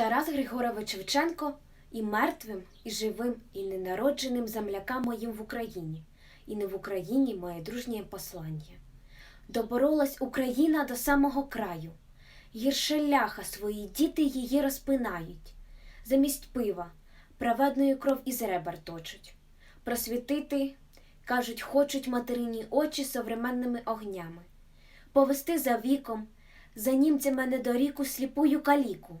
Тарас Григорович Шевченко і мертвим, і живим, і ненародженим землякам моїм в Україні, і не в Україні моє дружнє послання. Доборолась Україна до самого краю, гірше ляха свої діти її розпинають, замість пива праведною кров із ребер точуть. Просвітити, кажуть, хочуть материні очі современними огнями, повести за віком, за німцями недоріку сліпую каліку.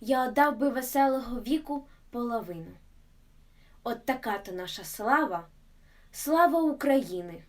я отдав би веселого віку половину. От така то наша слава, слава України.